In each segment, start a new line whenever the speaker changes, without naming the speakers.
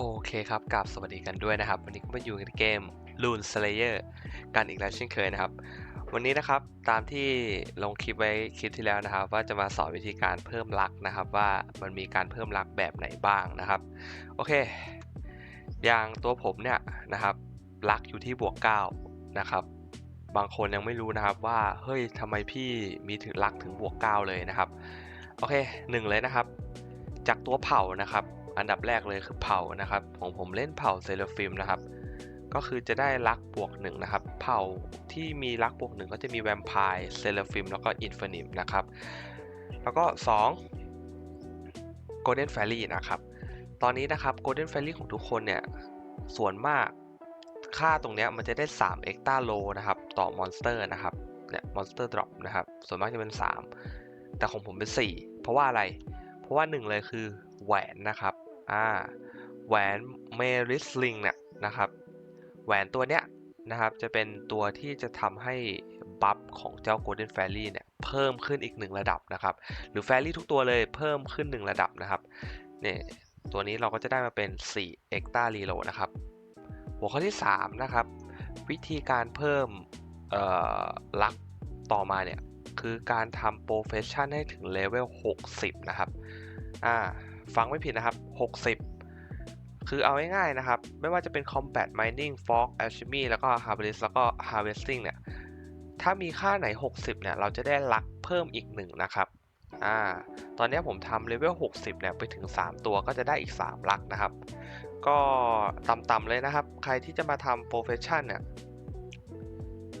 โอเคครับกราบสวัสดีกันด้วยนะครับ วันนี้ก็มาอยู่ในเกม Rune Slayer กันอีกแล้วเช่นเคยนะครับ วันนี้นะครับตามที่ลงคลิปไว้คลิปที่แล้วนะครับ ว่าจะมาสอนวิธีการเพิ่มลักนะครับ ว่ามันมีการเพิ่มลักแบบไหนบ้างนะครับ โอเค อย่างตัวผมเนี่ยนะครับลักอยู่ที่บวก9นะครับ บางคนยังไม่รู้นะครับว่าเฮ้ยทำไมพี่มีถึงลักถึงบวก9เลยนะครับ โอเคหนึ่งเลยนะครับ จากตัวเผ่านะครับ อันดับแรกเลยคือเผ่านะครับ ของผมเล่นเผ่าเซเลฟิมนะครับ ก็คือจะได้ลักบวกหนึ่งนะครับ เผ่าที่มีลักบวกหนึ่งก็จะมีแวมไพร์เซเลฟิมแล้วก็อินฟินิมนะครับ แล้วก็2 Golden Fairy นะครับ ตอนนี้นะครับ Golden Fairy ของทุกคนเนี่ย ส่วนมากค่าตรงนี้มันจะได้3 e x t r a low นะครับ ต่อมอนสเตอร์นะครับ เนี่ยมอนสเตอร์ดรอปนะครับ ส่วนมากจะเป็น 3 แต่ของผมเป็น 4 เพราะว่าอะไร เพราะว่าหนึ่งเลยคือแหวนนะครับ อ่าแหวนเมริสลิงเนี่ยนะครับแหวนตัวเนี้ยนะครับจะเป็นตัวที่จะทำให้บัฟของเจ้า Golden Fairy เนี่ยเพิ่มขึ้นอีกหนึ่งระดับนะครับ หรือ Fairy ทุกตัวเลยเพิ่มขึ้น 1 ระดับนะครับเนี่ยตัวนี้เราก็จะได้มาเป็น 4 e x t r a Reload นะครับ หัวข้อที่ 3 นะครับ วิธีการเพิ่มลักต่อมาเนี่ย คือการทำ profession ให้ถึงเลเวล 60 นะครับอ่า ฟังไม่ผิดนะครับ 60 คือเอาง่ายๆนะครับ ไม่ว่าจะเป็น combat mining fog alchemy แล้วก็ harvest แล้วก็ harvesting เนี่ย ถ้ามีค่าไหน 60 เนี่ย เราจะได้ลักเพิ่มอีก1นะครับอ่าตอนนี้ผมทำเลเวล 60 เนี่ย ไปถึง 3 ตัวก็จะได้อีก 3 ลักนะครับ ก็ต่ำๆเลยนะครับ ใครที่จะมาทำ profession เนี่ย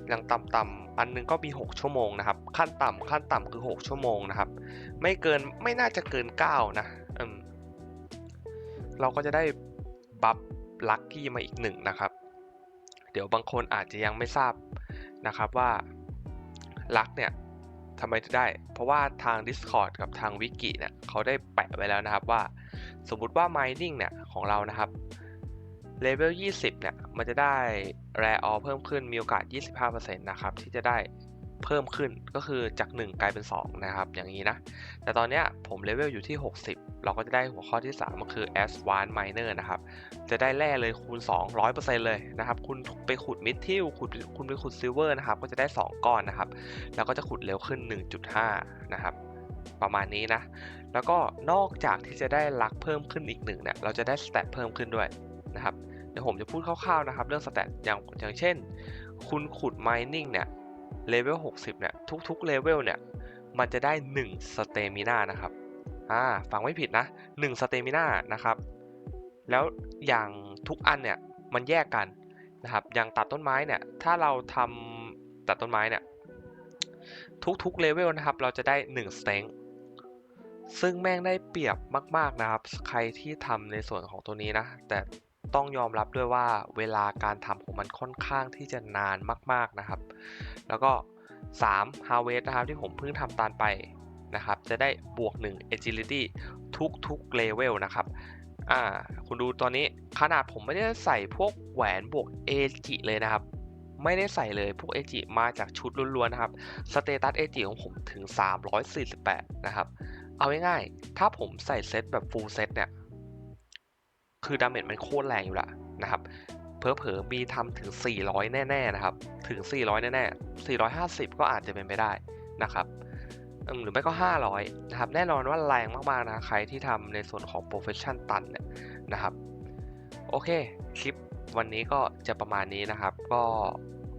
อย่างต่ำๆอันนึงก็มี 6 ชั่วโมงนะครับ ขั้นต่ำขั้นต่ำคือ 6 ชั่วโมงนะครับ ไม่เกินไม่น่าจะเกิน 9 นะ เราก็จะได้บัฟลัคกี้มาอีกหนึ่งนะครับ เดี๋ยวบางคนอาจจะยังไม่ทราบนะครับว่าลัคเนี่ยทำไมถึงได้ เพราะว่าทาง Discord กับทางวิกิเนี่ยเขาได้แปะไว้แล้วนะครับว่า สมมุติว่า Mining เนี่ยของเรานะครับเลเวล 20 เนี่ย มันจะได้ Rare All เพิ่มขึ้น มีโอกาส 25%นะครับ ที่จะได้ เพิ่มขึ้นก็คือจาก 1 กลายเป็น 2 นะครับ อย่างนี้นะ แต่ตอนนี้ผมเลเวลอยู่ที่ 60 เราก็จะได้หัวข้อที่ 3 ก็คือ Advanced Miner นะครับ จะได้แร่เลยคูณ 2 100%เลยนะครับ คุณไปขุดมิดทิลขุดคุณไปขุดซิลเวอร์นะครับ ก็จะได้ 2 ก้อนนะครับ แล้วก็จะขุดเร็วขึ้น 1.5 นะครับ ประมาณนี้นะ แล้วก็นอกจากที่จะได้ลักเพิ่มขึ้นอีกหนึ่งเนี่ย เราจะได้สเตตเพิ่มขึ้นด้วยนะครับ เดี๋ยวผมจะพูดคร่าวๆนะครับ เรื่องสเตตอย่างอย่างเช่น คุณขุด mining เนี่ย เลเวล 60 เนี่ย ทุกๆเลเวลเนี่ย มันจะได้ 1 สเตมิน่านะครับ อ่า ฟังไม่ผิดนะ 1 สเตมิน่านะครับ แล้วอย่างทุกอันเนี่ย มันแยกกันนะครับ อย่างตัดต้นไม้เนี่ย ถ้าเราทำตัดต้นไม้เนี่ย ทุกๆเลเวลนะครับ เราจะได้ 1 สเต็งซึ่งแม่งได้เปรียบมาก ๆ นะครับ ใครที่ทำในส่วนของตัวนี้นะ แต่ ต้องยอมรับด้วยว่าเวลาการทำของมันค่อนข้างที่จะนานมาก ๆนะครับ แล้วก็ 3 Harvest นะครับที่ผมเพิ่งทำตานไปนะครับ จะได้บวก 1 Agility ทุกๆเลเวลนะครับอ่าคุณดูตอนนี้ขนาดผมไม่ได้ใส่พวกแหวนบวกเอจิเลยนะครับ ไม่ได้ใส่เลยพวกเอจิมาจากชุดล้วนๆนะครับสเตตัสเอจิของผมถึง 348 นะครับ เอาง่ายๆถ้าผมใส่เซตแบบฟูลเซตเนี่ย คือดาเมจมันโคตรแรงอยู่ละนะครับเพอเพอมีทำถึง 400 แน่ๆนะครับ ถึง 400 แน่ๆ 450 ก็อาจจะเป็นไปได้นะครับ หรือไม่ก็ 500 นะครับ แน่นอนว่าแรงมากๆนะ ใครที่ทำในส่วนของ profession ตันเนี่ยนะครับ โอเค คลิปวันนี้ก็จะประมาณนี้นะครับ ก็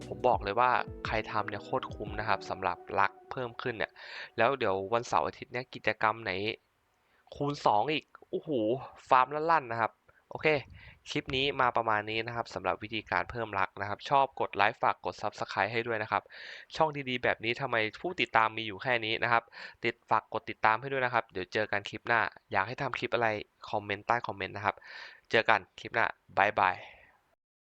ผมบอกเลยว่าใครทำเนี่ยโคตรคุ้มนะครับสำหรับลักเพิ่มขึ้นเนี่ย แล้วเดี๋ยววันเสาร์อาทิตย์เนี้ยกิจกรรมไหน คูณ 2 อีก โอ้โห ฟาร์มลั่นๆนะครับ โอเค คลิปนี้มาประมาณนี้นะครับสำหรับวิธีการเพิ่มรักนะครับ ชอบกดไลค์ฝากกด Subscribe ให้ด้วยนะครับ ช่องดีๆ แบบนี้ทำไมผู้ติดตามมีอยู่แค่นี้นะครับ ติดฝากกดติดตามให้ด้วยนะครับ เดี๋ยวเจอกันคลิปหน้า อยากให้ทำคลิปอะไร คอมเมนต์ใต้คอมเมนต์นะครับ เจอกันคลิปหน้าบายบาย